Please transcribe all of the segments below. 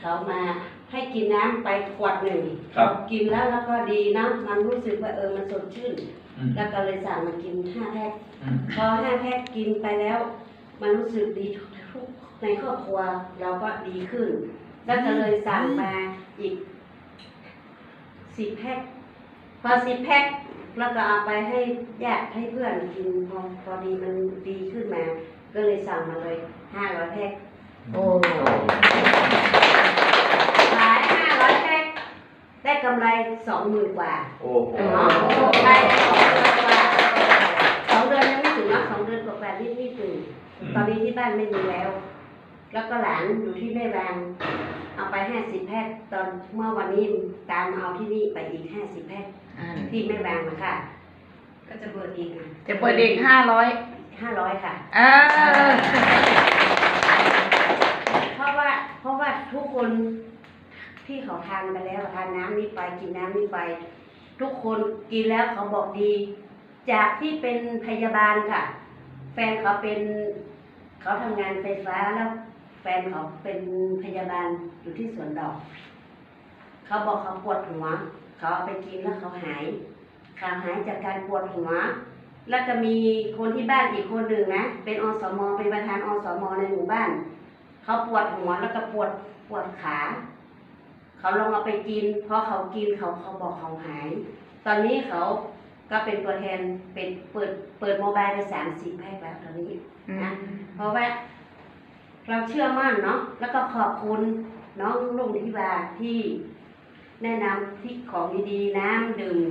เขามาให้กินน้ำไปขวดหนึ่งครับ กินแล้วแล้วก็ดีนะมันรู้สึกว่าเออมันสดชื่น อืมแล้วก็เลยสั่งมากินห้าแพ็คอืมพอห้าแพ็คกินไปแล้ว มันรู้สึกดีทุกทุกในครอบครัวเราก็ดีขึ้น แล้วก็เลยสั่งมาอีกสิบแพ็คพอสิบแพ็คแล้วก็เอาไปให้ญาติให้เพื่อนกินพอพอดีมันดีขึ้นมา ก็เลยสั่งมาเลยห้าร้อยแพ็คโอ้ำไรสองหมื่นกว่าโอ้โหเนาะได้สองเดือนกว่าสองเดือนยังไม่ถึงนะสองเดือนกว่าๆนิดนิดๆถึงตอนนี้ที่บ้านไม่มีแล้ว แล้วก็หลานอยู่ที่แม่วางเอาไปห้าสิบแพ็คตอนเมื่อวันนี้ตามเอาที่นี่ไปอีกห้าสิบแพ็คอ่าที่แม่วางมาค่ะ ก็จะเปิดอีกจะเปิดเด็กห้าร้อยห้าร้อยค่ะอ่าเพราะว่าเพราะว่าทุกคน ที่เขาทานไปแล้วทานน้ำนี้ไปกินน้ำนี้ไป ทุกคนกินแล้วเขาบอกดี จากที่เป็นพยาบาลค่ะ แฟนเขาเป็นเขาทำงานไฟฟ้าแล้ว แฟนเขาเป็นพยาบาลอยู่ที่สวนดอก เขาบอกเขาปวดหัว เขาเอาไปกินแล้วเขาหายเขาหายจากการปวดหัวแล้วก็มีคนที่บ้านอีกคนหนึ่งนะ เป็นอสม เป็นประธานอสมในหมู่บ้าน เขาปวดหัวแล้วก็ปวดปวดขา เขาลองเอาไปกินพอเขากินเขาเขาบอกเขาหาย ตอนนี้เขาก็เป็นตัวแทนเป็นเปิดเปิดโมบายไปสามสิบแพ็คแล้วตอนนี้นะเพราะว่าเราเชื่อมั่นเนาะแล้วก็ขอบคุณน้องลุงทิวาที่แนะนำที่ของดีๆน้ำดื่ม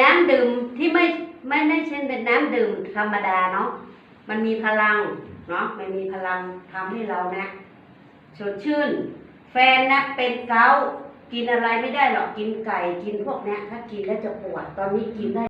น้ำดื่มที่ไม่ไม่ไม่ใช่เป็นน้ำดื่มธรรมดาเนาะมันมีพลังเนาะมันมีพลังทำให้เรานะสดชื่น แฟนนะเป็นเกากินอะไรไม่ได้หรอกกินไก่กินพวกเนี้ยถ้ากินแล้วจะปวดตอนนี้กินได้